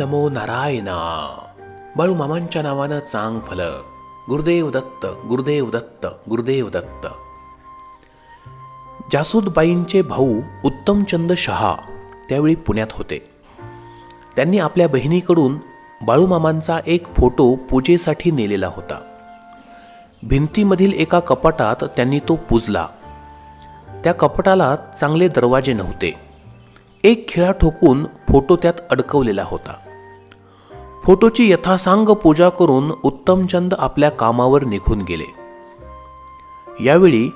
नमो नारायणा. बाळू मामांच्या नावानं चांग फल. गुरुदेव दत्त गुरुदेव दत्त गुरुदेव दत्त. जासूदबाईंचे भाऊ उत्तमचंद शहा त्यावेळी पुण्यात होते. त्यांनी आपल्या बहिणीकडून बाळूमामांचा एक फोटो पूजेसाठी नेलेला होता. भिंतीमधील एका कपाटात त्यांनी तो पूजला. त्या कपाटाला चांगले दरवाजे नव्हते. एक खिळा ठोकून फोटो त्यात अडकवलेला होता. फोटोची यथासांग पूजा करून उत्तमचंद आपल्या कामावर निघून गेले. यावेळी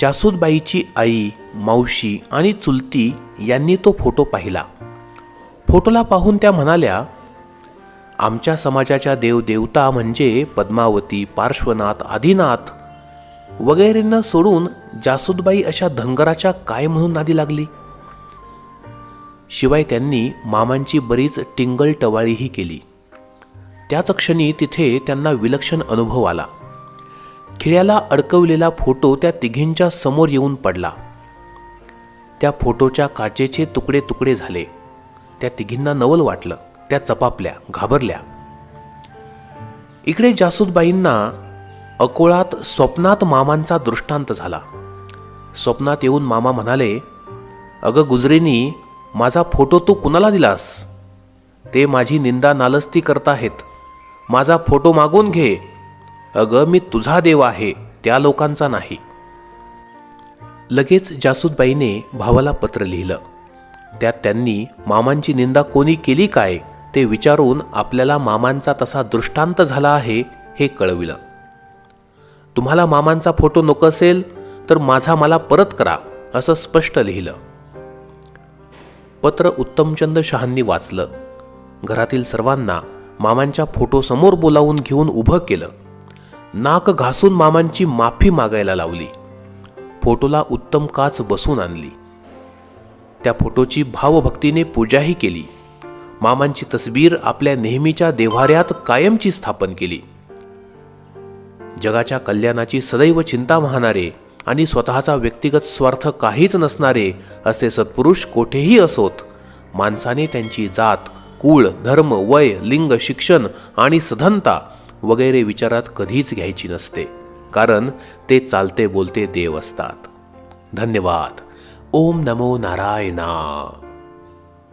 जासूदबाईची आई मावशी आणि चुलती यांनी तो फोटो पाहिला. फोटोला पाहून त्या म्हणाल्या आमच्या समाजाच्या देवदेवता म्हणजे पद्मावती पार्श्वनाथ आदिनाथ वगैरेंना सोडून जासूदबाई अशा धनगराच्या काय म्हणून नादी लागली? शिवाय त्यांनी मामांची बरीच टिंगल टवाळीही केली. त्याच क्षणी तिथे त्यांना विलक्षण अनुभव आला. खिळ्याला अडकवलेला फोटो त्या तिघींच्या समोर येऊन पडला. त्या फोटोच्या काचेचे तुकडे तुकडे झाले. त्या तिघींना नवल वाटलं. त्या चपापल्या घाबरल्या. इकडे जासूदबाईंना अकोळात स्वप्नात मामांचा दृष्टांत झाला. स्वप्नात येऊन मामा म्हणाले अगं गुजरेनी माझा फोटो तू कुणाला दिलास? ते माझी निंदा नालस्ती करताहेत माझा फोटो मागून घे. अगं मी तुझा देव आहे त्या लोकांचा नाही. लगेच जासूदबाईने भावाला पत्र लिहिलं. त्यात त्यांनी मामांची निंदा कोणी केली काय ते विचारून आपल्याला मामांचा तसा दृष्टांत झाला आहे हे कळविलं. तुम्हाला मामांचा फोटो नको असेल तर माझा मला परत करा असं स्पष्ट लिहिलं. पत्र उत्तमचंद शहांनी वाचलं. घरातील सर्वांना मामांच्या फोटोसमोर बोलावून घेऊन उभं केलं. नाक घासून मामांची माफी मागायला लावली. फोटोला उत्तम काच बसून आणली. त्या फोटोची भावभक्तीने पूजाही केली. मामांची तस्वीर आपल्या नेहमीच्या देव्हाऱ्यात कायमची स्थापन केली. जगाच्या कल्याणाची सदैव चिंता वाहणारे आणि स्वतःचा व्यक्तिगत स्वार्थ काहीच नसणारे असे सत्पुरुष कोठेही असोत माणसाने त्यांची जात कुळ धर्म वय लिंग शिक्षण आणि सधनता वगैरे विचारात कधीच घ्यायची नसते. कारण ते चालते बोलते देव असतात. धन्यवाद. ओम नमो नारायणा